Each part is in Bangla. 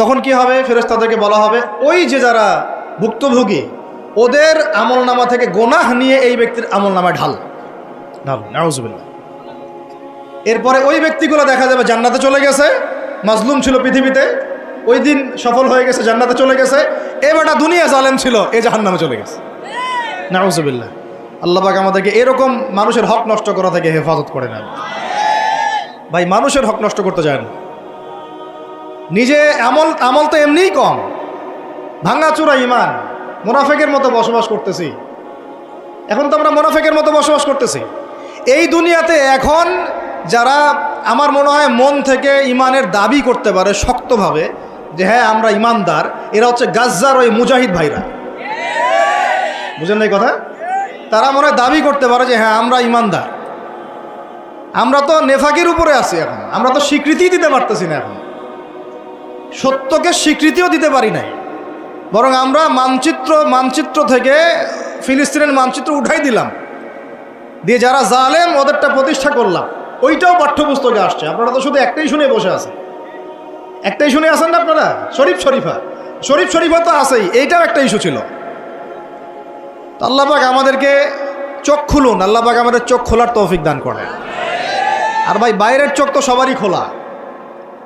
তখন কি হবে? ফেরেস তাদেরকে বলা হবে, ওই যে যারা ভুক্তভোগী, ওদের আমল নামা থেকে গোনাহ নিয়ে এই ব্যক্তির আমল নামায় ঢাল। ঢাল, নাউজুবিল্লাহ। এরপরে ওই ব্যক্তিগুলো দেখা যাবে জান্নাতে চলে গেছে, মাজলুম ছিল পৃথিবীতে, ওই দিন সফল হয়ে গেছে, জান্নাতে চলে গেছে এবারটা দুনিয়া জালেম ছিল, এ জাহান্নামে চলে গেছে। নাউজুবিল্লাহ। আল্লাহ পাক আমাদেরকে এরকম মানুষের হক নষ্ট করা থেকে হেফাজত করে নেন। ভাই, মানুষের হক নষ্ট করতে যায় না। নিজে আমল আমল তো এমনিই কম। ভাঙাচুরা ইমান, মোনাফেকের মতো বসবাস করতেছি। এখন তো আমরা মোনাফেকের মতো বসবাস করতেছি। এই দুনিয়াতে এখন যারা আমার মনে হয় মন থেকে ইমানের দাবি করতে পারে শক্তভাবে, যে হ্যাঁ আমরা ইমানদার, এরা হচ্ছে গাজ্জার ওই মুজাহিদ ভাইরা। বুঝেন না এই কথা? তারা মনে দাবি করতে পারে যে হ্যাঁ আমরা ইমানদার। আমরা তো নেফাকের উপরে আছি এখন। আমরা তো স্বীকৃতি দিতে পারতেছি না এখন। সত্যকে স্বীকৃতিও দিতে পারি নাই। বরং আমরা মানচিত্র মানচিত্র থেকে ফিলিস্তিনের মানচিত্র উঠাই দিলাম। দিয়ে যারা জালেম ওদেরটা প্রতিষ্ঠা করলাম। ওইটাও পাঠ্যপুস্তকে আসছে। আপনারা তো শুধু একটাই শুনে বসে আছেন। একটাই শুনে আছেন না আপনারা? শরীফ শরীফা। শরীফ শরীফা তো আছেই। এইটাও একটা ইস্যু ছিল। তো আল্লাপাক আমাদেরকে চোখ খুলুন। আল্লাপাক আমাদের চোখ খোলার তৌফিক দান করে আর ভাই, বাইরের চোখ তো সবারই খোলা।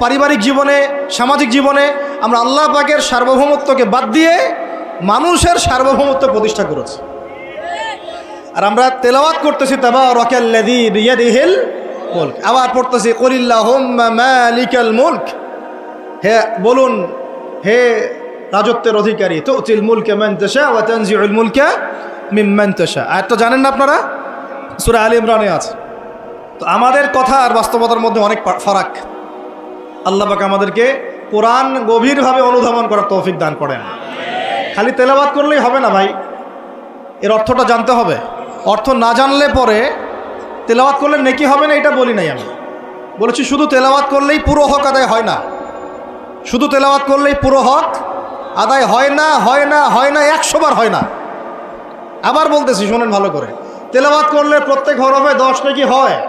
পারিবারিক জীবনে, সামাজিক জীবনে আমরা আল্লাহ পাকের সার্বভৌমত্বকে বাদ দিয়ে মানুষের সার্বভৌমত্ব প্রতিষ্ঠা করেছি। আর আমরা তেলাওয়াত করতেছি তাবা আবার পড়তেছি মুলক। হে, বলুন, হে রাজত্বের অধিকারী তো উচিল মুলকে মেনতেশা তানজিউল মুলকে মিম্মান তাশা। আর তো জানেন না আপনারা, সূরা আলী ইমরানে আছে। তো আমাদের কথা আর বাস্তবতার মধ্যে অনেক ফারাক। আল্লাহ পাক আমাদেরকে কোরআন গভীরভাবে অনুধাবন করার তৌফিক দান করেন। খালি তেলাবাত করলেই হবে না ভাই। এর অর্থটা জানতে হবে। অর্থ না জানলে পরে তেলাওয়াত করলে নেকি হবে না এটা বলি নাই আমি। বলেছি শুধু তেলাওয়াত করলেই পুরো হক আদায় হয় না। শুধু তেলাওয়াত করলেই পুরো হক আদায় হয় না হয় না হয় না, একশো বার হয় না। আবার বলতেছি, শোনেন ভালো করে। তেলাওয়াত করলে প্রত্যেক হরফে দশ নাকি হয়।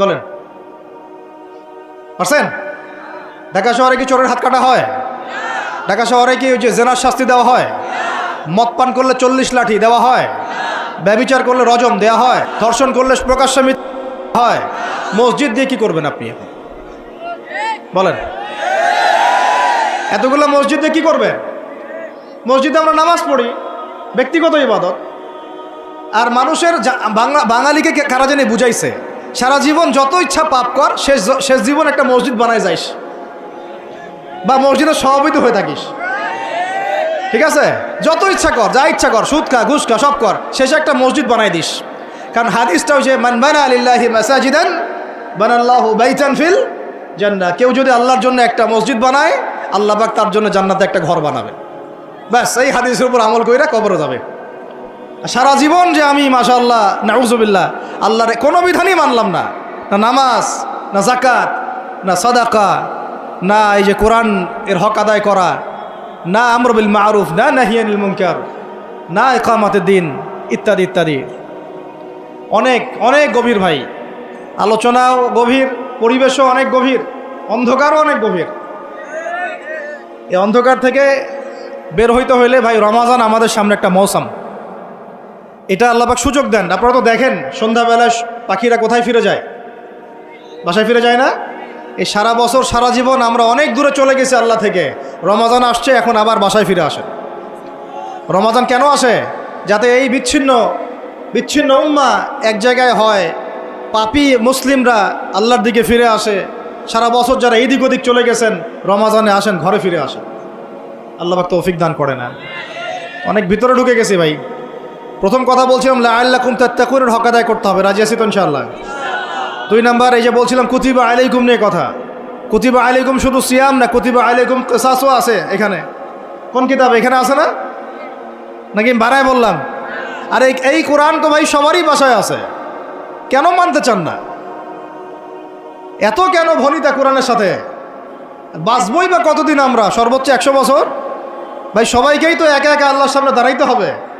বলেন। পারছেন? ঢাকা শহরে কি চোরের হাত কাটা হয়? ঢাকা শহরে কি ওই যে জেনার শাস্তি দেওয়া হয়? মদ পান করলে চল্লিশ লাঠি দেওয়া হয়? ব্যবিচার করলে রজম দেওয়া হয়? ধর্ষণ করলে প্রকাশ্য হয়? মসজিদ দিয়ে কি করবেন আপনি এখন? বলেন। এতগুলো মসজিদে কি করবেন? মসজিদে আমরা নামাজ পড়ি, ব্যক্তিগত ইবাদত। আর মানুষের বাংলা বাঙালিকে কারা জানি বুঝাইছে? সারা জীবন যত ইচ্ছা পাপ কর, শেষ শেষ জীবন একটা মসজিদ বানায় যাইস। বা মসজিদের সভাপতি হয়ে থাকিস। ঠিক আছে? যত ইচ্ছা কর, যা ইচ্ছা কর, সুদ খা, ঘুষ খা, সব কর, শেষে একটা মসজিদ বানাই দিস। কারণ হাদিসটা হচ্ছে, মান বানা আলিল্লাহি মাসাজিদান, বানাল্লাহু বাইতান ফিল জান্নাহ। কেউ যদি আল্লাহর জন্য একটা মসজিদ বানায়, আল্লাহ পাক তার জন্য জান্নাতে একটা ঘর বানাবে। ব্যাস, এই হাদিসের উপর আমল কইরা কবরে যাবে। সারা জীবন যে আমি, মাশাআল্লাহ, নাউজুবিল্লাহ, আল্লাহর কোনো বিধানই মানলাম না। না নামাজ, না জাকাত না সাদাকা, না এই যে কোরআন এর হক আদায় করা, না আমরবিল মারুফ, না নাহিয়ানিল মুনকার, না একামাতের দিন, ইত্যাদি ইত্যাদি। অনেক অনেক গভীর ভাই। আলোচনাও গভীর, পরিবেশও অনেক গভীর, অন্ধকারও অনেক গভীর। এই অন্ধকার থেকে বের হইতে হইলে ভাই, রমাজান আমাদের সামনে একটা মৌসাম। এটা আল্লাপাক সুযোগ দেন। আপনারা তো দেখেন, সন্ধ্যাবেলা পাখিরা কোথায় ফিরে যায়? বাসায় ফিরে যায় না? এই সারা বছর, সারা জীবন আমরা অনেক দূরে চলে গেছি আল্লাহ থেকে। রমাজান আসছে, এখন আবার বাসায় ফিরে আসে রমাজান কেন আসে? যাতে এই বিচ্ছিন্ন বিচ্ছিন্ন উম্মা এক জায়গায় হয়, পাপি মুসলিমরা আল্লাহর দিকে ফিরে আসে। সারা বছর যারা এদিক ওদিক চলে গেছেন, রমাজানে আসেন, ঘরে ফিরে আসেন। আল্লাহ তৌফিক দান করে না অনেক ভিতরে ঢুকে গেছি ভাই। প্রথম কথা বলছিলাম আল্লাহ কুম তাত্তাকুরের হক আদায় করতে হবে। রাজি আছি তো ইনশাআল্লাহ? দুই নাম্বার, এই যে বলছিলাম, কুতিবা আলাইকুম নিয়ে কথা। কুতিবা আলাইকুম শুধু সিয়াম না, কুতিবা আলাইকুম কেসাসও আছে এখানে। কোন কিতাব? এখানে আছে না? নাকি বাড়ায় বললাম? আর, এই এই কোরআন তো ভাই সবারই বাসায় আছে। কেন মানতে চান না? এত কেন ভনিতা কোরআনের সাথে? বাঁচবই বা কতদিন আমরা? সর্বোচ্চ একশো বছর? ভাই, সবাইকেই তো একা একা আল্লাহর সামনে দাঁড়াইতে হবে।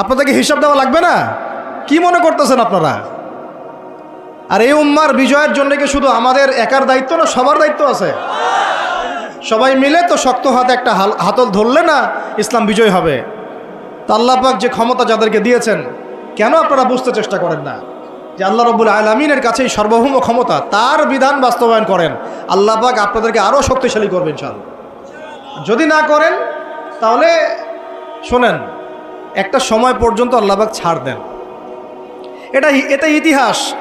আপনাদেরকে হিসাব দেওয়া লাগবে না? কি মনে করতেছেন আপনারা? আর এই উম্মার বিজয়ের জন্য কি শুধু আমাদের একার দায়িত্ব না, সবার দায়িত্ব আছে? সবাই মিলে তো শক্ত হাতে একটা হাতল ধরলে না ইসলাম বিজয় হবে। তা আল্লাহ যে ক্ষমতা যাদেরকে দিয়েছেন, কেন আপনারা বুঝতে চেষ্টা করেন না? যে আল্লাহ রব্বুল আলমিনের কাছেই সর্বভৌম ক্ষমতা, তার বিধান বাস্তবায়ন করেন। আল্লাহ পাক আপনাদেরকে আরও শক্তিশালী করবেন চাল যদি না করেন, তাহলে শোনেন একটা সময় পর্যন্ত আল্লাহবাক ছাড় দেন। এটা এটা ইতিহাস।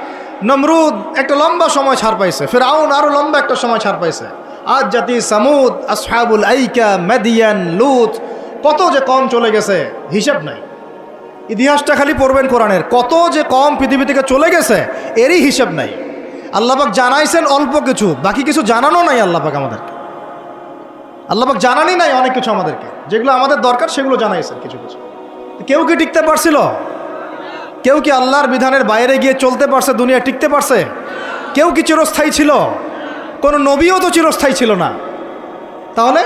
নমরুদ একটা লম্বা সময় ছাড় পাইছে। ফের আউন আরও লম্বা একটা সময় ছাড় পাইছে। আজ জাতি সামুদ, আসহাবুল আইকা, মেদিয়ান, লুত, কত যে কম চলে গেছে, হিসাব নাই। ইতিহাসটা খালি পড়বেন কোরআনের। কত যে কম পৃথিবী থেকে চলে গেছে, এরই হিসাব নাই। আল্লাহবাক জানাইছেন অল্প কিছু, বাকি কিছু জানানো নাই আল্লাহবাক আমাদেরকে। আল্লাহবাক জানানি নাই অনেক কিছু আমাদেরকে। যেগুলো আমাদের দরকার, সেগুলো জানাইছেন কিছু কিছু। কেউ কি টিকতে পারছিল? কেউ কি আল্লাহর বিধানের বাইরে গিয়ে চলতে পারছে, দুনিয়া টিকতে পারছে? কেউ কি চিরস্থায়ী ছিল? কোনো নবীও তো চিরস্থায়ী ছিল না। তাহলে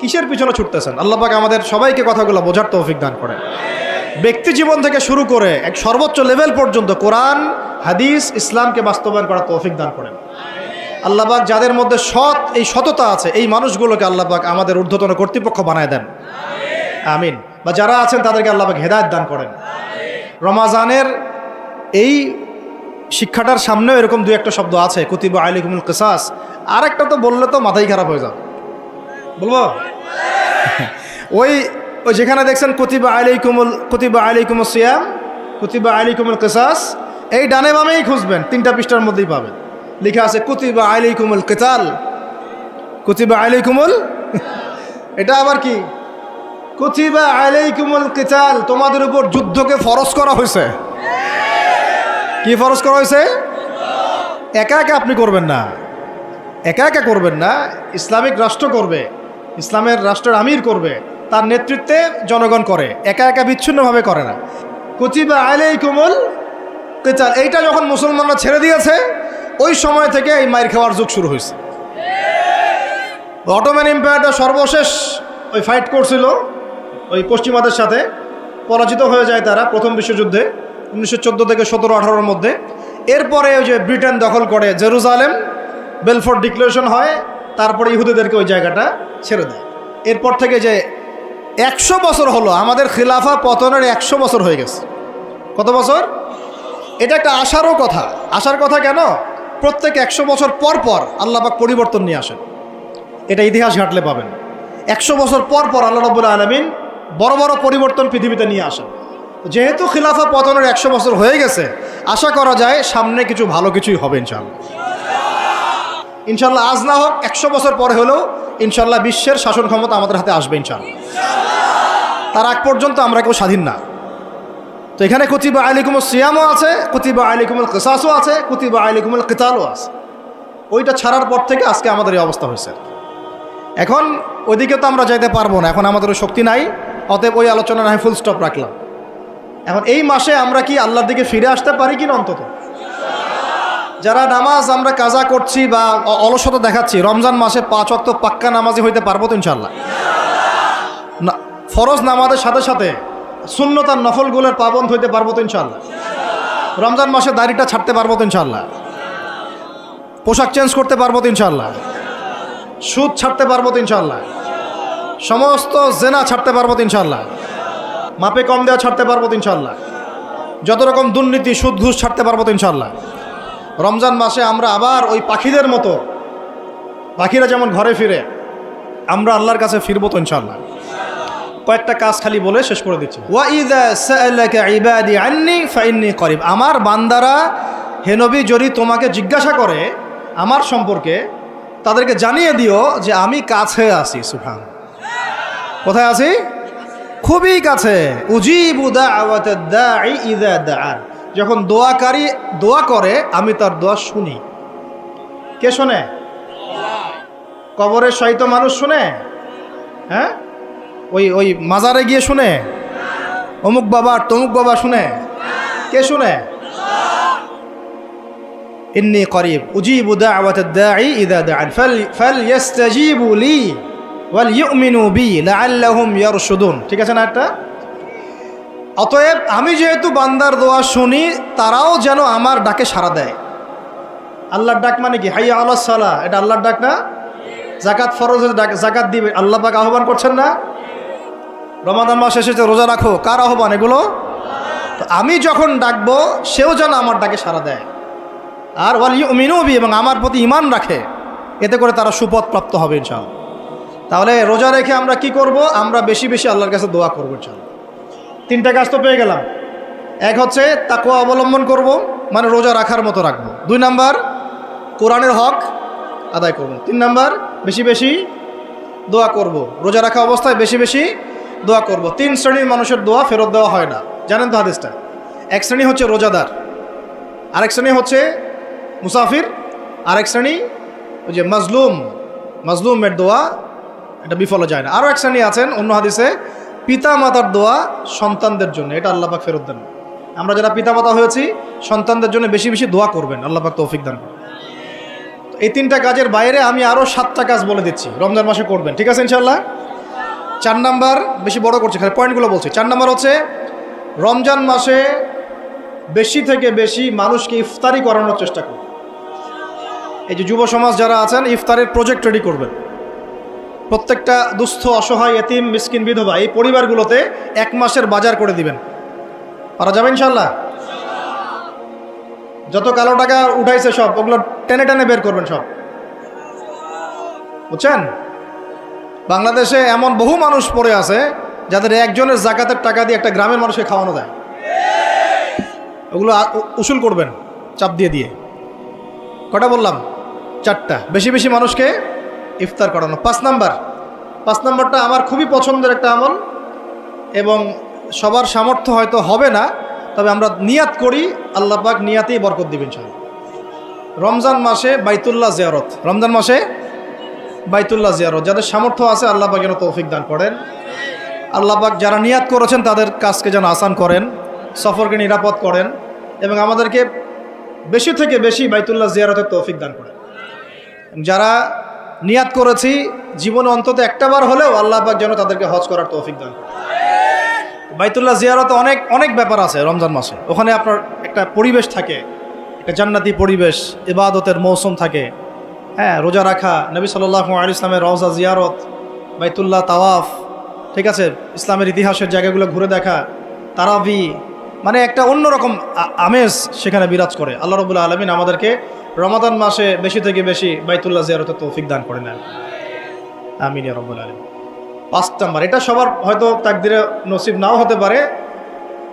কিসের পিছনে ছুটতেছেন? আল্লাহ পাক আমাদের সবাইকে কথাগুলো বোঝার তৌফিক দান করেন। ব্যক্তি জীবন থেকে শুরু করে এক সর্বোচ্চ লেভেল পর্যন্ত কোরআন, হাদিস, ইসলামকে বাস্তবায়ন করার তৌফিক দান করেন। আল্লাহবাক যাদের মধ্যে সৎ, এই সততা আছে, এই মানুষগুলোকে আল্লাহবাক আমাদের ঊর্ধ্বতন কর্তৃপক্ষ বানায় দেন। আমিন। বা যারা আছেন তাদেরকে আল্লাহবাক হেদায়ত দান করেন। রমাজানের এই শিক্ষাটার সামনেও এরকম দু একটা শব্দ আছে, কুতিব আলিকুমুল কিসাস। আর একটা তো বললে তো মাথাই খারাপ হয়ে যাবে। বলব? ওই ওই যেখানে দেখছেন কুতিবা আলাইকুমুল কুতিবা আলাইকুমুল সিয়াম, কুতিবা আলাইকুমুল কিসাস, এই ডানে বামেই খুঁজবেন, তিনটা পৃষ্ঠার মধ্যেই পাবেন। লেখা আছে, কুতিবা আলাইকুমুল কিতাল, কুতিবা আলাইকুমুল, এটা আবার কি? কুতিবা আলাইকুমুল কিতাল, তোমাদের উপর যুদ্ধকে ফরজ করা হয়েছে। কি ফরজ করা হয়েছে? একা একা আপনি করবেন না। একা একা করবেন না, ইসলামিক রাষ্ট্র করবে, ইসলামের রাষ্ট্রের আমির করবে, তার নেতৃত্বে জনগণ করে, একা একা বিচ্ছিন্নভাবে করে না। কুচিবা আলাই কুমল কেচাল এইটা যখন মুসলমানরা ছেড়ে দিয়েছে, ওই সময় থেকে এই মায়ের খাওয়ার যুগ শুরু হয়েছে। অটোম্যান এম্পায়ারটা সর্বশেষ ওই ফাইট করছিল। ওই পশ্চিমাদের সাথে পরাজিত হয়ে যায় তারা প্রথম বিশ্বযুদ্ধে উনিশশো চোদ্দ থেকে সতেরো আঠারোর মধ্যে। এরপরে ওই যে ব্রিটেন দখল করে জেরুজালেম বেলফোর্ড ডিক্লারেশন হয়, তারপরে ইহুদিদেরকে ওই জায়গাটা ছেড়ে দেয়। এরপর থেকে যে একশো বছর হলো, আমাদের খিলাফা পতনের একশো বছর হয়ে গেছে। কত বছর? এটা একটা আশারও কথা। আশার কথা কেন? প্রত্যেক একশো বছর পর পর আল্লাপাক পরিবর্তন নিয়ে আসেন। এটা ইতিহাস ঘাটলে পাবেন। একশো বছর পর পর আল্লাহ রব্বুল আলমিন বড় বড় পরিবর্তন পৃথিবীতে নিয়ে আসেন যেহেতু খিলাফা পতনের একশো বছর হয়ে গেছে, আশা করা যায় সামনে কিছু ভালো কিছুই হবে ইনশাল্লাহ ইনশাল্লাহ আজ না হোক, একশো বছর পরে হলেও ইনশাল্লাহ বিশ্বের শাসন ক্ষমতা আমাদের হাতে আসবে ইনশাল্লাহ তার আগ পর্যন্ত আমরা কেউ স্বাধীন না। তো এখানে কুতিবা আলিকুমুল সিয়ামও আছে, কুতিবা আলিকুমুল কিসাসও আছে, কুতিবা আলিকুমুল কিতালও আছে। ওইটা ছাড়ার পর থেকে আজকে আমাদের এই অবস্থা হয়েছে। এখন ওইদিকে তো আমরা যাইতে পারব না, এখন আমাদের শক্তি নাই। অতএব ওই আলোচনা না ফুল স্টপ রাখলাম। এখন এই মাসে আমরা কি আল্লাহর দিকে ফিরে আসতে পারি কি অন্তত? যারা নামাজ আমরা কাজা করছি বা অলসতা দেখাচ্ছি, রমজান মাসে পাঁচ অক্ত পাক্কা নামাজি হইতে পারব তো ইনশাল্লাহ না, ফরজ নামাজের সাথে সাথে শূন্যতার নফলগুলোর পাবন্ধ হইতে পারব তো ইনশাল্লাহ রমজান মাসে দাড়িটা ছাড়তে পারব তো ইনশাল্লাহ পোশাক চেঞ্জ করতে পারব তো ইনশাল্লাহ সুদ ছাড়তে পারব তো ইনশাল্লাহ সমস্ত জেনা ছাড়তে পারব ইনশাল্লাহ মাপে কম দেওয়া ছাড়তে পারব ইনশাল্লাহ যত রকম দুর্নীতি সুদ ঘুষ ছাড়তে পারব ইনশাল্লাহ রমজান মাসে আমরা আবার ওই পাখিদের মতো, পাখিরা যেমন ঘরে ফিরে, আমরা আল্লাহর কাছে ফিরবো তো ইনশাল্লাহ কয়েকটা কাজ খালি বলে শেষ করে দিচ্ছি। করিব। আমার বান্দারা হেনবি যদি তোমাকে জিজ্ঞাসা করে আমার সম্পর্কে, তাদেরকে জানিয়ে দিও যে আমি কাছে আছি সুফান কোথায় আছি? খুবই কাছে। যখন দোয়াকারী দোয়া করে, আমি তার দোয়া শুনি। কে শোনে? কবরের সহিত মানুষ শুনে? হ্যাঁ? ওই ওই মাজারে গিয়ে শুনে? অমুক বাবা তমুক বাবা শুনে? কে শুনে? ইন্নি করিব। উজিবু দাওয়াতাদ দাঈ ইযা দাআন ফাল ফালইস্তাজিবু লি। ওয়াল বি ঠিক আছে না একটা? অতএব আমি যেহেতু বান্দার দোয়া শুনি, তারাও যেন আমার ডাকে সাড়া দেয়। আল্লাহর ডাক মানে কি? হাইয়া আল্লাহ সালাহ। এটা আল্লাহর ডাক না? জাকাত ফরজের ডাক জাকাত দিবে। আল্লাহ পাক আহ্বান করছেন না? রমাদান মাস এসেছে, রোজা রাখো। কার আহ্বান এগুলো? তো আমি যখন ডাকবো, সেও যেন আমার ডাকে সাড়া দেয়। আর ওয়াল ইউমিনুবি এবং আমার প্রতি ইমান রাখে, এতে করে তারা সুপথ প্রাপ্ত হবে ইনশাআল্লাহ। তাহলে রোজা রেখে আমরা কি করব? আমরা বেশি বেশি আল্লাহর কাছে দোয়া করব ইনশাআল্লাহ। তিনটা কাজ তো পেয়ে গেলাম। এক হচ্ছে তাকুয়া অবলম্বন করব মানে রোজা রাখার মতো রাখব। দুই নাম্বার, কোরআনের হক আদায় করব। তিন নাম্বার, বেশি বেশি দোয়া করব। রোজা রাখা অবস্থায় বেশি বেশি দোয়া করব। তিন শ্রেণির মানুষের দোয়া ফেরত দেওয়া হয় না। জানেন তো হাদিসটা? এক শ্রেণি হচ্ছে রোজাদার, আরেক শ্রেণি হচ্ছে মুসাফির, আরেক শ্রেণি ওই যে মাজলুম, মাজলুমের দোয়া এটা বিফলে যায় না। আরও এক শ্রেণি আছেন, অন্য হাদিসে পিতা মাতার দোয়া সন্তানদের জন্য, এটা আল্লাপাক ফেরত দেন। আমরা যারা পিতা মাতা হয়েছি, সন্তানদের জন্য বেশি বেশি দোয়া করবেন আল্লাপাক তৌফিক দান। এই তিনটা কাজের বাইরে আমি আরও সাতটা কাজ বলে দিচ্ছি, রমজান মাসে করবেন, ঠিক আছে ইনশাল্লাহ চার নাম্বার, বেশি বড় করছে, খালি পয়েন্টগুলো বলছি। চার নাম্বার হচ্ছে, রমজান মাসে বেশি থেকে বেশি মানুষকে ইফতারি করানোর চেষ্টা করুন। এই যে যুব সমাজ যারা আছেন, ইফতারের প্রজেক্ট রেডি করবেন। প্রত্যেকটা দুস্থ, অসহায়, এতিম, মিসকিন, বিধবা এই পরিবারগুলোতে এক মাসের বাজার করে দিবেন। পারা যাবে ইনশাল্লাহ যত কালো টাকা উঠাইছে সব, ওগুলো টেনে টেনে বের করবেন সব। বুঝছেন? বাংলাদেশে এমন বহু মানুষ পড়ে আছে, যাদের একজনের জাকাতের টাকা দিয়ে একটা গ্রামের মানুষকে খাওয়ানো দেয় ওগুলো উসুল করবেন, চাপ দিয়ে দিয়ে। কটা বললাম? চারটা। বেশি বেশি মানুষকে ইফতার করানো। পাঁচ নাম্বার। পাঁচ নাম্বারটা আমার খুবই পছন্দের একটা আমল এবং সবার সামর্থ্য হয়তো হবে না, তবে আমরা নিয়াত করি, আল্লাহ পাক নিয়াতেই বরকত দিবেন ইনশাআল্লাহ। রমজান মাসে বাইতুল্লাহ জিয়ারত। রমজান মাসে বাইতুল্লাহ জিয়ারত। যাদের সামর্থ্য আছে আল্লাহ পাক যেন তৌফিক দান করেন। আল্লাহ পাক যারা নিয়াত করেছেন তাদের কাজকে যেন আসান করেন, সফরকে নিরাপদ করেন এবং আমাদেরকে বেশি থেকে বেশি বাইতুল্লাহ জিয়ারতের তৌফিক দান করেন। যারা নিয়াত করেছি, জীবনে অন্তত একটাবার হলেও আল্লাহ পাক যেন তাদেরকে হজ করার তৌফিক দান বাইতুল্লাহ জিয়ারতে অনেক অনেক ব্যাপার আছে রমজান মাসে। ওখানে আপনার একটা পরিবেশ থাকে, একটা জান্নাতি পরিবেশ, ইবাদতের মৌসুম থাকে। হ্যাঁ রোজা রাখা, নবী সাল্লাহ ইসলামের রওজা, জিয়ারত, বাইতুল্লাহ তাওয়াফ, ঠিক আছে? ইসলামের ইতিহাসের জায়গাগুলো ঘুরে দেখা, তারাবি মানে একটা অন্যরকম আমেজ সেখানে বিরাজ করে। আল্লাহ রবুল্লা আলমিন আমাদেরকে রমাদান মাসে বেশি থেকে বেশি বাইতুল্লাহ জিয়ারতের তৌফিক দান করে নেন আমিন রব্বুল আলমিন। পাঁচ নাম্বার, এটা সবার হয়তো তাকদিরে নসিব নাও হতে পারে,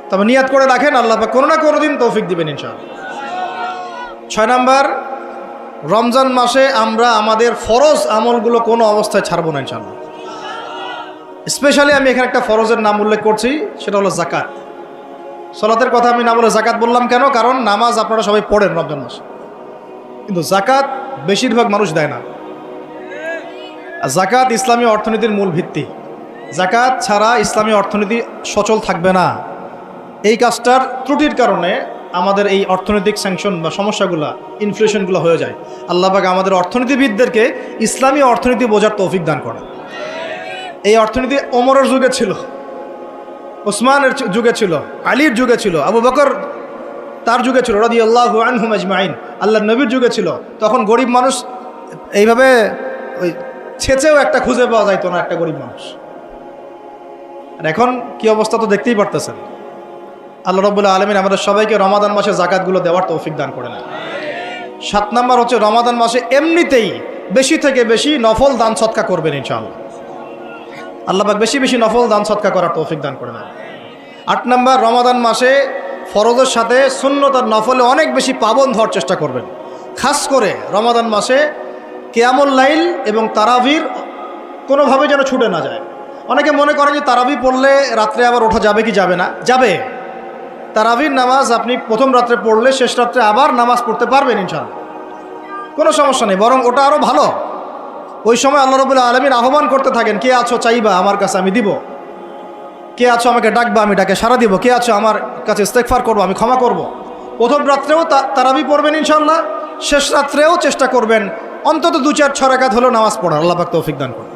তবে নিয়াত করে রাখেন, আল্লাহ কোনো না কোনো দিন তৌফিক দিবেন ইনশাআল্লাহ। ছয় নাম্বার, রমজান মাসে আমরা আমাদের ফরজ আমলগুলো কোনো অবস্থায় ছাড়বো না ইনশাআল্লাহ। স্পেশালি আমি এখানে একটা ফরজের নাম উল্লেখ করছি, সেটা হলো জাকাত সলাতের কথা আমি না বলে জাকাত বললাম কেন? কারণ নামাজ আপনারা সবাই পড়েন রমজান মাসে। কিন্তু জাকাত বেশিরভাগ মানুষ দেয় না। জাকাত ইসলামী অর্থনীতির মূল ভিত্তি। জাকাত ছাড়া ইসলামী অর্থনীতি সচল থাকবে না। এই কাজটার ত্রুটির কারণে আমাদের এই অর্থনৈতিক স্যাংশন বা সমস্যাগুলো ইনফ্লেশনগুলো হয়ে যায়। আল্লাহবাক আমাদের অর্থনীতিবিদদেরকে ইসলামী অর্থনীতি বোঝার তৌফিক দান করে এই অর্থনীতি ওমরের যুগে ছিল। ওসমানের যুগে ছিল, আলীর যুগে ছিল, আবু বকর তার যুগে ছিল রাদি আল্লাহ আনহুম আজমাইন আল্লাহ নবীর যুগে ছিল। তখন গরিব মানুষ এইভাবে ওই ছেচেও একটা খুঁজে পাওয়া যাইতো না একটা গরিব মানুষ। আর এখন কি অবস্থা তো দেখতেই পারতেছেন। আল্লাহ রবুল্লাহ আলমিন আমাদের সবাইকে রমাদান মাসে জাকাতগুলো দেওয়ার তৌফিক দান করে নেন সাত নাম্বার হচ্ছে রমাদান মাসে এমনিতেই বেশি থেকে বেশি নফল দান সৎকা করবেন ইনশাআল্লাহ। আল্লাহবাক বেশি বেশি নফল দান সৎকা করার তৌফিক দান করে নেন আট নম্বর রমাদান মাসে ফরজের সাথে শূন্যতার নফলে অনেক বেশি পাবন ধর চেষ্টা করবেন। খাস করে রমাদান মাসে কেয়ামুল লাইল এবং তারাভির কোনোভাবে যেন ছুটে না যায়। অনেকে মনে করেন যে তারাবি পড়লে রাত্রে আবার ওঠা যাবে কি যাবে না? যাবে। তারাবির নামাজ আপনি প্রথম রাত্রে পড়লে শেষ রাত্রে আবার নামাজ পড়তে পারবেন ইনশাল্লাহ কোনো সমস্যা নেই, বরং ওটা আরও ভালো। ওই সময় আল্লাহ রবুল্লাহ আলমীর আহ্বান করতে থাকেন, কে আছো চাইবা? আমার কাছে আমি দিব। কে আছো আমাকে ডাকবা, আমি ডাকে সারা দিব। কে আছো আমার কাছে ইস্তেকফার করব, আমি ক্ষমা করব। প্রথম রাত্রেও তারাবি পড়বেন ইনশাল্লাহ শেষ রাত্রেও চেষ্টা করবেন। অন্তত দু চার ছরাকাত হলেও নামাজ পড়ার আল্লাহ পাক তৌফিক দান করুন।